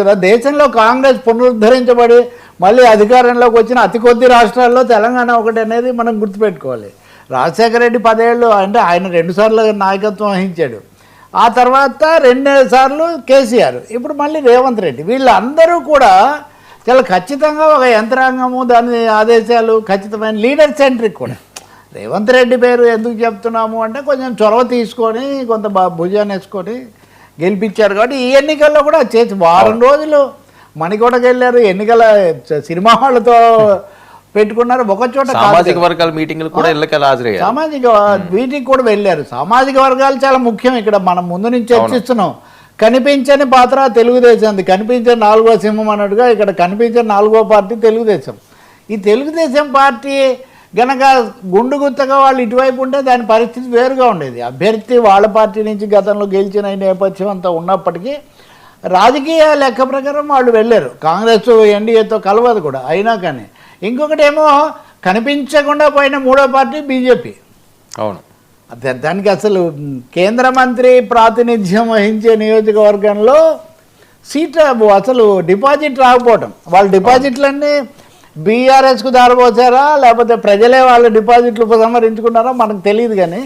కదా? దేశంలో కాంగ్రెస్ పునరుద్ధరించబడి మళ్ళీ అధికారంలోకి వచ్చిన అతి కొద్ది రాష్ట్రాల్లో తెలంగాణ ఒకటి అనేది మనం గుర్తుపెట్టుకోవాలి. రాజశేఖర రెడ్డి పదేళ్ళు అంటే ఆయన రెండుసార్లు నాయకత్వం వహించాడు. ఆ తర్వాత రెండు సార్లు కేసీఆర్. ఇప్పుడు మళ్ళీ రేవంత్ రెడ్డి. వీళ్ళందరూ కూడా చాలా ఖచ్చితంగా ఒక యంత్రాంగము దాని ఆదేశాలు ఖచ్చితమైన లీడర్ సెంట్రిక్ కూడా. రేవంత్ రెడ్డి పేరు ఎందుకు చెప్తున్నాము అంటే కొంచెం చొరవ తీసుకొని కొంత బా భుజాన్ని వేసుకొని గెలిపించారు కాబట్టి ఈ ఎన్నికల్లో కూడా చేసి వారం రోజులు మణికోటకి వెళ్ళారు ఎన్నికల సినిమా వాళ్ళతో పెట్టుకున్నారు. ఒక చోట సామాజిక వర్గాల మీటింగ్లు కూడా ఇళ్ళకెళ్ళి హాజరయ్యారు. సామాజిక వీటికి కూడా వెళ్ళారు. సామాజిక వర్గాలు చాలా ముఖ్యం ఇక్కడ. మనం ముందు నుంచి చర్చిస్తున్నాం. కనిపించని పాత్ర తెలుగుదేశం. కనిపించని నాలుగో సింహం అన్నట్టుగా ఇక్కడ కనిపించని నాలుగో పార్టీ తెలుగుదేశం. ఈ తెలుగుదేశం పార్టీ గనక గుండు గుత్తగా వాళ్ళు ఇటువైపు ఉంటే దాని పరిస్థితి వేరుగా ఉండేది. అభ్యర్థి వాళ్ళ పార్టీ నుంచి గతంలో గెలిచిన నేపథ్యం అంతా ఉన్నప్పటికీ రాజకీయ లెక్క ప్రకారం వాళ్ళు వెళ్ళారు. కాంగ్రెస్ ఎన్డీఏతో కలవదు కూడా అయినా కానీ. ఇంకొకటి ఏమో కనిపించకుండా పోయిన మూడో పార్టీ బీజేపీ. అవును. దానికి అసలు కేంద్ర మంత్రి ప్రాతినిధ్యం వహించే నియోజకవర్గంలో సీట్ అసలు డిపాజిట్ రాకపోవటం. వాళ్ళ డిపాజిట్లన్నీ బీఆర్ఎస్కు దారిపోసారా లేకపోతే ప్రజలే వాళ్ళ డిపాజిట్లు ఉపసంహరించుకున్నారా మనకు తెలియదు కానీ.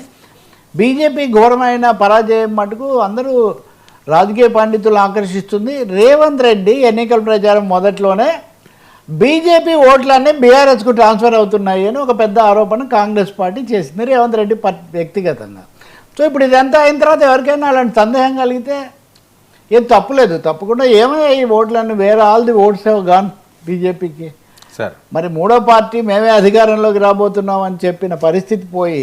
బీజేపీ ఘోరమైన పరాజయం మటుకు అందరూ రాజకీయ పండితులు ఆకర్షిస్తుంది. రేవంత్ రెడ్డి ఎన్నికల ప్రచారం మొదట్లోనే బీజేపీ ఓట్లన్నీ బీఆర్ఎస్కు ట్రాన్స్ఫర్ అవుతున్నాయి అని ఒక పెద్ద ఆరోపణ కాంగ్రెస్ పార్టీ చేసింది రేవంత్ రెడ్డి వ్యక్తిగతంగా. సో ఇప్పుడు ఇదంతా అయిన తర్వాత ఎవరికైనా అలాంటి సందేహం కలిగితే ఏం తప్పులేదు. తప్పకుండా ఏమయ్యా ఈ ఓట్లన్నీ? వేరే ఆల్ ది ఓట్స్ గాన్ బీజేపీకి మరి మూడో పార్టీ మేమే అధికారంలోకి రాబోతున్నాం అని చెప్పిన పరిస్థితి పోయి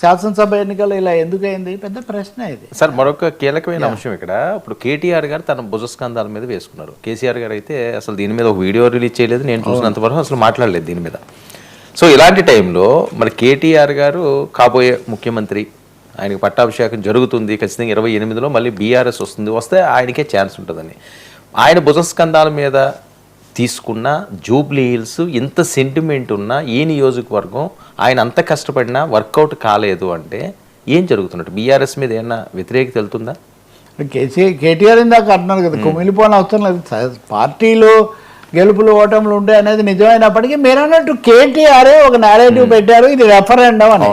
శాసనసభ ఎన్నికలు ఇలా ఎందుకైంది? పెద్ద ప్రశ్న ఇది. సార్ మరొక కీలకమైన అంశం ఇక్కడ. ఇప్పుడు కేటీఆర్ గారు తన భుజస్కంధాల మీద వేసుకున్నారు. కేసీఆర్ గారు అయితే అసలు దీని మీద ఒక వీడియో రిలీజ్ చేయలేదు. నేను చూసినంత వరకు అసలు మాట్లాడలేదు దీని మీద. సో ఇలాంటి టైంలో మరి కేటీఆర్ గారు కాబోయే ముఖ్యమంత్రి ఆయనకి పట్టాభిషేకం జరుగుతుంది ఖచ్చితంగా ఇరవై ఎనిమిదిలో మళ్ళీ బీఆర్ఎస్ వస్తుంది. వస్తే ఆయనకే ఛాన్స్ ఉంటుందని. ఆయన భుజస్కంధాల మీద తీసుకున్న జూబ్లీ హిల్స్ ఇంత సెంటిమెంట్ ఉన్న ఈ నియోజకవర్గం ఆయన అంత కష్టపడినా వర్కౌట్ కాలేదు అంటే ఏం జరుగుతున్నట్టు? బీఆర్ఎస్ మీద ఏమన్నా వ్యతిరేకత వెళ్తుందా? కేసీ కేటీఆర్ ఇందాక అంటున్నారు కదా కుమిలిపోని అవసరం లేదు. పార్టీలు గెలుపులు ఓటములు ఉంటాయి అనేది నిజమైనప్పటికీ మీరు అన్నట్టు కేటీఆర్ ఒక నేరేటివ్ పెట్టారు. ఇది రెఫరెండం అని.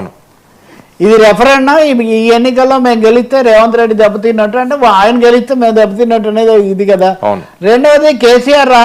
ఇది రెఫరెండం ఈ- ఈ ఎన్నికల్లో మేము గెలిస్తే రేవంత్ రెడ్డి దెబ్బతిన్నట్టు అంటే ఆయన గెలిస్తే మేము దెబ్బతిన్నట్టు అనేది ఇది కదా. అవును. రెండవది కేసీఆర్ రా